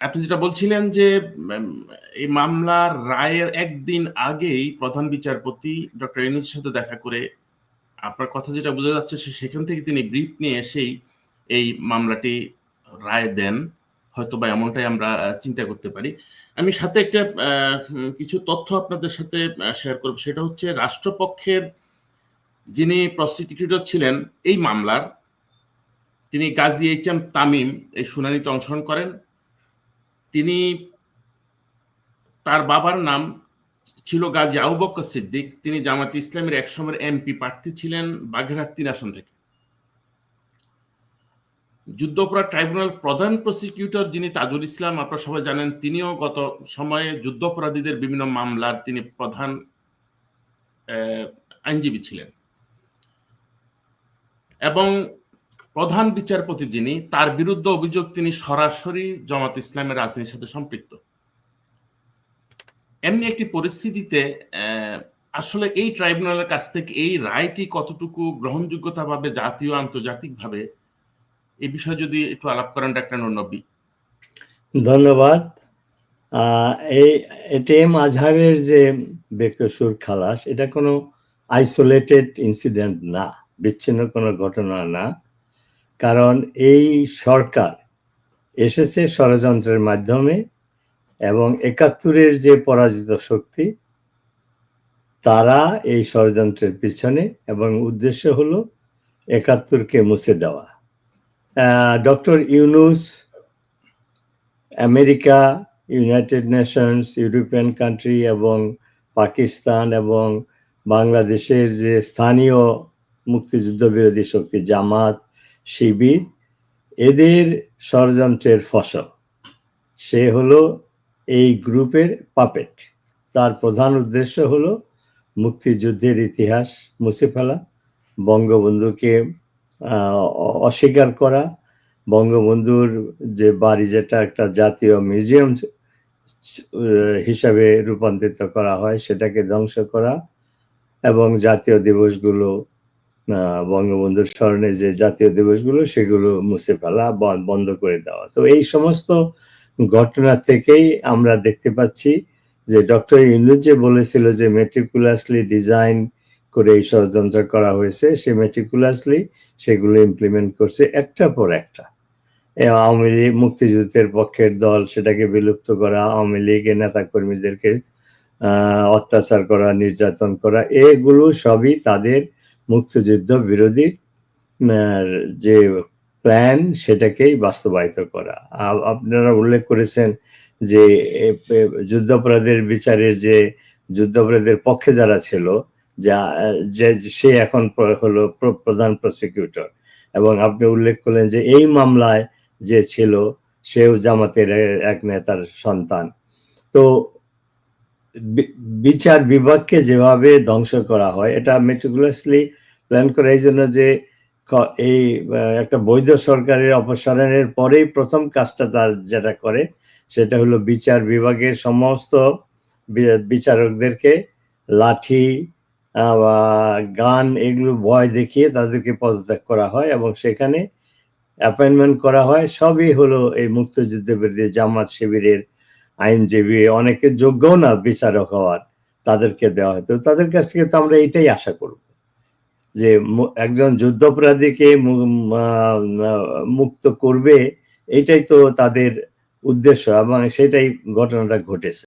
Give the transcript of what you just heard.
আপনি যেটা বলছিলেন যে এই মামলার রায়ের একদিন আগেই প্রধান বিচারপতি ডক্টর ইউনুসের সাথে দেখা করে আপনার কথা যেটা বোঝা যাচ্ছে সেখান থেকে তিনি ব্রিফ নিয়ে এসেই এই মামলাটি রায় দেন। হয়তো বা এমনটাই আমরা চিন্তা করতে পারি। আমি সাথে একটা কিছু তথ্য আপনাদের সাথে শেয়ার করব। সেটা হচ্ছে রাষ্ট্রপক্ষের যিনি প্রসিকিউটর ছিলেন, এই মামলার তিনি গাজী এইচ এম তামিম এই শুনানিতে অংশগ্রহণ করেন। তিনি তার বাবার নাম ছিল গাজী আবু বক্কর সিদ্দিক। তিনি জামাত ইসলামের এক সময়ের এমপি প্রার্থী ছিলেন বাগেরহাট তিন আসন থেকে। যুদ্ধাপরাধ ট্রাইব্যুনাল প্রধান প্রসিকিউটর যিনি তাজুল ইসলাম, আপনারা সবাই জানেন, তিনিও গত সময়ে যুদ্ধাপরাধীদের বিভিন্ন মামলার তিনি প্রধান আইনজীবী ছিলেন। এবং প্রধান বিচারপতি যিনি, তার বিরুদ্ধে অভিযোগ তিনি সরাসরি জামাত ইসলামের রাজনীতির সাথে সম্পৃক্ত। এমনি একটি পরিস্থিতিতে আসলে এই ট্রাইব্যুনালের কাছ থেকে এই রায়টি কতটুকু গ্রহণযোগ্যতা পাবে জাতীয় আন্তর্জাতিক ভাবে এই বিষয়ে যদি একটু আলাপ করেন ডাক্তার নবী। ধন্যবাদ। এই এটিএম আজহারের যে বেকসুর খালাস, এটা কোনো আইসোলেটেড ইনসিডেন্ট না, বিচ্ছিন্ন কোনো ঘটনা না। কারণ এই সরকার এসেছে ষড়যন্ত্রের মাধ্যমে এবং একাত্তরের যে পরাজিত শক্তি, তারা এই ষড়যন্ত্রের পিছনে এবং উদ্দেশ্য হলো একাত্তরকে মুছে দেওয়া। Doctor Yunus, America, United Nations, European country এবং পাকিস্তান এবং বাংলাদেশের যে স্থানীয় মুক্তিযুদ্ধ বিরোধী শক্তি জামাত শিবির, এদের ষড়যন্ত্রের ফসল। সে হলো এই গ্রুপের পাপেট। তার প্রধান উদ্দেশ্য হলো মুক্তিযুদ্ধের ইতিহাস মুছে ফেলা, বঙ্গবন্ধুকে অস্বীকার করা। বঙ্গবন্ধুর যে বাড়ি যেটা একটা জাতীয় মিউজিয়াম হিসাবে রূপান্তরিত করা হয়, সেটাকে ধ্বংস করা এবং জাতীয় দিবসগুলো বঙ্গবন্ধুর স্মরণে যে জাতীয় দিবসগুলো, সেগুলো মুছে ফেলা, বন- বন্ধ করে দেওয়া। তো এই সমস্ত ঘটনা থেকেই আমরা দেখতে পাচ্ছি যে ডক্টর ইউনুস যে বলেছিল যে মেট্রিকুলাসলি ডিজাইন করে এই ষড়যন্ত্র করা হয়েছে সে মেট্রিকুলাসলি সেগুলো ইমপ্লিমেন্ট করছে একটা পর একটা। আওয়ামী লীগ, মুক্তিযুদ্ধের পক্ষের দল, সেটাকে বিলুপ্ত করা, আওয়ামী লীগের নেতা কর্মীদেরকে অত্যাচার করা, নির্যাতন করা, এগুলো সবই তাদের মুক্তিযুদ্ধ বিরোধী যে প্ল্যান সেটাকেই বাস্তবায়িত করা। আপনারা উল্লেখ করেছেন যে যুদ্ধাপরাধের বিচারের যে যুদ্ধাপরাধের পক্ষে যারা ছিল, যা, যে, সে এখন হলো প্রধান প্রসিকিউটর এবং আপনি উল্লেখ করলেন যে, এই মামলায় যে ছিল, সেও জামাতের এক নেতার সন্তান। তো বিচার বিভাগকে যেভাবে ধ্বংস করা হয়, এটা মেটিকুলাসলি প্ল্যান করা, এই জন্য যে এই একটা বৈধ সরকারের অপসারণের পরেই প্রথম কাজটা তার যেটা করে, সেটা হলো বিচার বিভাগের সমস্ত বিচারকদেরকে লাঠি বা গান এগুলো ভয় দেখিয়ে তাদেরকে পদত্যাগ করা হয় এবং সেখানে অ্যাপয়েন্টমেন্ট করা হয়। সবই হলো এই মুক্তিযুদ্ধ বিরোধী জামাত শিবিরের আইনজীবী অনেকে যোগ্যও না বিচারক হওয়ার, তাদেরকে দেওয়া হয়। তো তাদের কাছ থেকে তো আমরা এটাই আশা করব। যে একজন যুদ্ধাপরাধীকে মুক্ত করবে, এটাই তো তাদের উদ্দেশ্য এবং সেটাই ঘটনাটা ঘটেছে।